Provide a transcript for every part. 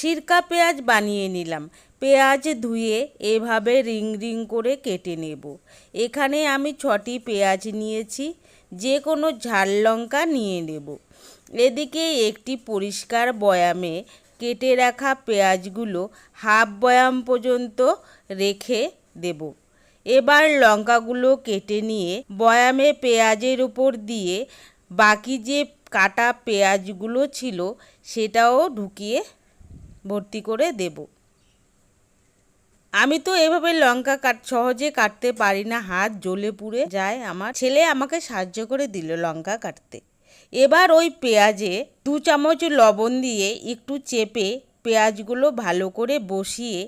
সিরকা পেঁয়াজ বানিয়ে নিলাম। পেঁয়াজ ধুয়ে এভাবে রিং রিং করে কেটে নেব। এখানে আমি ছটি পেঁয়াজ নিয়েছি, যে কোনো ঝাল লঙ্কা নিয়ে নেব। এদিকে একটি পরিষ্কার বয়ামে কেটে রাখা পেঁয়াজগুলো হাফ বয়াম পর্যন্ত রেখে দেব। এবার লঙ্কাগুলো কেটে নিয়ে বয়ামে পেঁয়াজের উপর দিয়ে বাকি যে কাটা পেঁয়াজগুলো ছিল সেটাও ঢুকিয়ে ভর্তি করে দেব। আমি তো এভাবে লঙ্কা কাট, সহজে কাটতে পারি না, হাত জ্বলে পুড়ে যায় আমার। ছেলে আমাকে সাহায্য করে দিল লঙ্কা কাটতে। এবার ওই পেঁয়াজে দু চামচ লবণ দিয়ে একটু চেপে পেঁয়াজগুলো ভালো করে বসিয়ে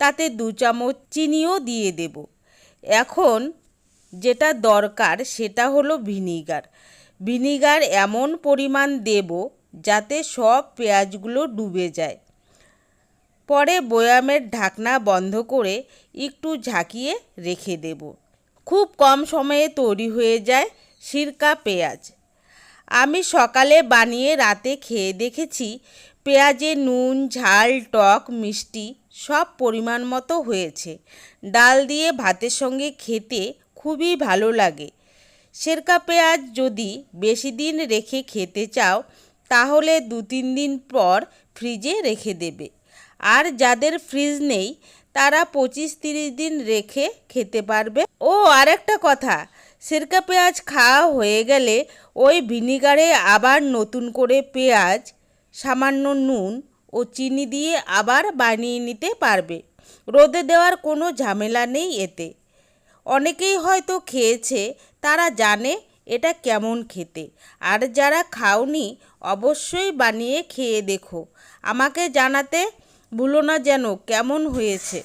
তাতে দু চামচ চিনিও দিয়ে দেব। এখন যেটা দরকার সেটা হলো ভিনিগার। ভিনিগার এমন পরিমাণ দেব যাতে সব পেঁয়াজগুলো ডুবে যায়। পরে বয়ামের ঢাকনা বন্ধ করে একটু ঝাঁকিয়ে রেখে দেব। খুব কম সময়ে তৈরি হয়ে যায় সিরকা পেঁয়াজ। আমি সকালে বানিয়ে রাতে খেয়ে দেখেছি পেঁয়াজে নুন, ঝাল, টক, মিষ্টি সব পরিমাণ মতো হয়েছে। ডাল দিয়ে ভাতের সঙ্গে খেতে খুবই ভালো লাগে। সেরকা পেঁয়াজ যদি বেশি দিন রেখে খেতে চাও, তাহলে দু তিন দিন পর ফ্রিজে রেখে দেবে। আর যাদের ফ্রিজ নেই, তারা পঁচিশ তিরিশ দিন রেখে খেতে পারবে। ও, আরেকটা কথা, সিরকা পেঁয়াজ খাওয়া হয়ে গেলে ওই ভিনিগারে আবার নতুন করে পেঁয়াজ, সামান্য নুন ও চিনি দিয়ে আবার বানিয়ে নিতে পারবে। রোদে দেওয়ার কোনো ঝামেলা নেই এতে। অনেকেই হয়তো খেয়েছে, তারা জানে এটা কেমন খেতে। আর যারা খাওনি, অবশ্যই বানিয়ে খেয়ে দেখো। আমাকে জানাতে ভুলো না যেন কেমন হয়েছে।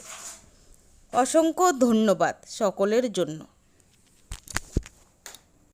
অসংখ্য ধন্যবাদ সকলের জন্য।